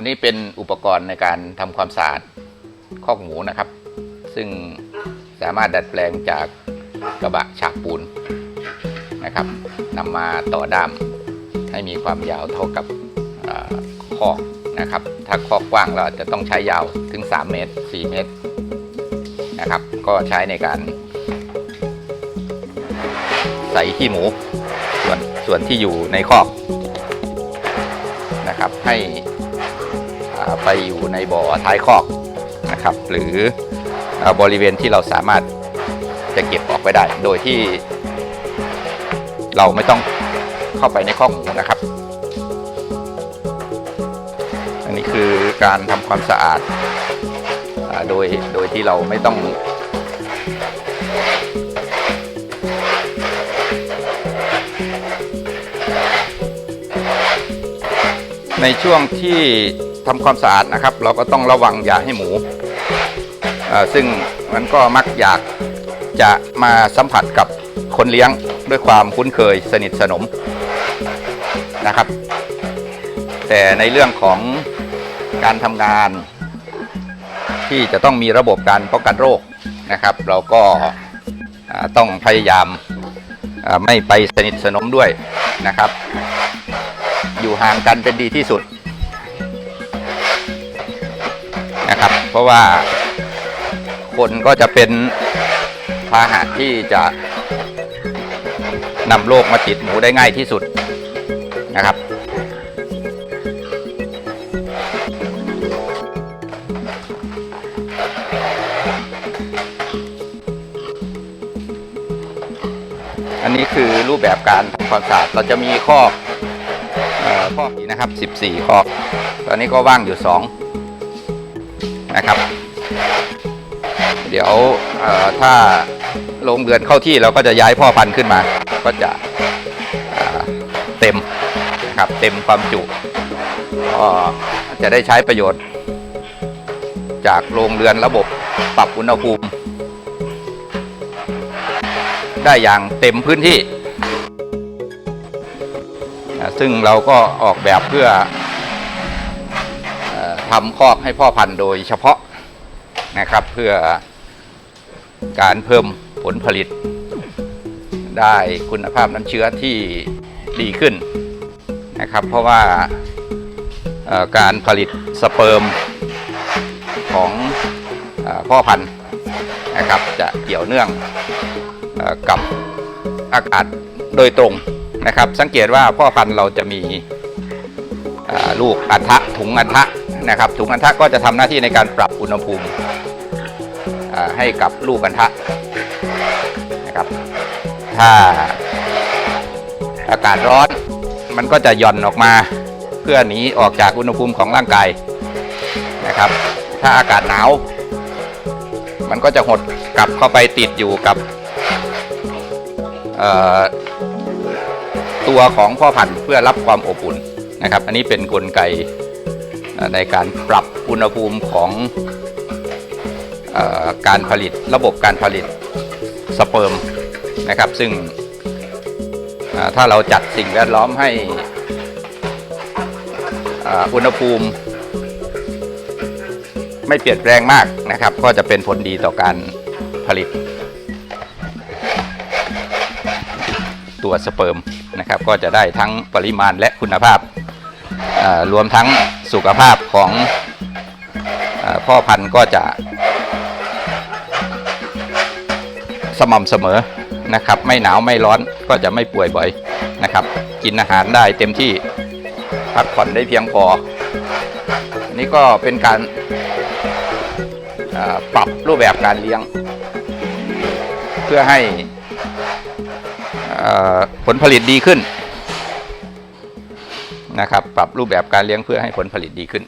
อันนี้เป็นอุปกรณ์ในการทำความสะอาดคอกหมูนะครับ ซึ่งสามารถดัดแปลงจากกระบะฉากปูนนะครับนำมาต่อด้ามให้มีความยาวเท่ากับอคอกนะครับ ถ้าคอกกว้างเราจะต้องใช้ยาวถึง 3 เมตร 4 เมตรนะครับ ก็ใช้ในการใส่ขี้หมูส่วนส่วนที่อยู่ในคอกนะครับให้ ไปอยู่ในบ่อท้ายคอกนะครับ หรือบริเวณที่เราสามารถจะเก็บออกไปได้ โดยที่ เราไม่ต้องเข้าไปในคอกหมูนะครับ อันนี้คือการทำความสะอาดโดยโดยที่เราไม่ต้องในช่วงที่ ทำความสะอาดนะครับ เราก็ต้องระวังอย่าให้หมู ซึ่งมันก็มักอยากจะมาสัมผัสกับคนเลี้ยงด้วยความคุ้นเคยสนิทสนมนะครับ แต่ในเรื่องของการทำงาน ที่จะต้องมีระบบการป้องกันโรคนะครับ เราก็ต้องพยายามไม่ไปสนิทสนมด้วยนะครับ อยู่ห่างกันเป็นดีที่สุด นะครับ เพราะว่าคนก็จะเป็นพาหะที่จะนำโรคมาติดหมูได้ง่ายที่สุดนะครับ อันนี้คือรูปแบบการทำความสะอาดเราจะมีข้อข้อนี้นะครับ 14 ข้อ ตอนนี้ก็ว่างอยู่ 2 นะครับ เดี๋ยวถ้าโรงเรือนเข้าที่เราก็จะย้ายพ่อพันธุ์ขึ้นมา ก็จะเต็มนะครับเต็มความจุก็จะได้ใช้ประโยชน์ จากโรงเรือนระบบปรับอุณหภูมิ ได้อย่างเต็มพื้นที่ ซึ่งเราก็ออกแบบเพื่อ ทำคอกให้พ่อพันธุ์โดยเฉพาะนะครับเพื่อการเพิ่มผลผลิต ได้คุณภาพน้ำเชื้อที่ดีขึ้นนะครับ เพราะว่าการผลิตสเปิร์มของพ่อพันธุ์นะครับจะเกี่ยวเนื่องอกับอากาศโดยตรงนะครับ สังเกตว่าพ่อพันธุ์เราจะมีลูกอันทะถุงอันทะ นะครับถุงอันทะก็จะทำหน้าที่ในการปรับอุณหภูมิให้กับลูกอันทะนะครับ ถ้าอากาศร้อนมันก็จะหย่อนออกมาเพื่อหนีออกจากอุณหภูมิของร่างกายนะครับ ถ้าอากาศหนาว มันก็จะหดกลับเข้าไปติดอยู่กับตัวของพ่อพันธุ์เพื่อรับความอบอุ่นนะครับ อันนี้เป็นนกลไก ในการปรับอุณหภูมิของอการผลิตระบบการผลิตสเปิร์มนะครับ ซึ่งถ้าเราจัดสิ่งแวดล้อมให้อุณหภูมิ ไม่เปลี่ยนแปลงมากนะครับ ก็จะเป็นผลดีต่อการผลิต ตัวสเปิร์มนะครับ ก็จะได้ทั้งปริมาณและคุณภาพ รวมทั้งสุขภาพของอพ่อพันธุ์ก็จะสม่ำเสมอนะครับ ไม่หนาวไม่ร้อนก็จะไม่ป่วยบ่อยนะครับ กินอาหารได้เต็มที่พักผ่อนได้เพียงพออันนี้ก็เป็นการปรับรูปแบบการเลี้ยง เพื่อให้ผลผลิตดีขึ้น นะครับ ปรับรูปแบบการเลี้ยงเพื่อให้ผลผลิตดีขึ้น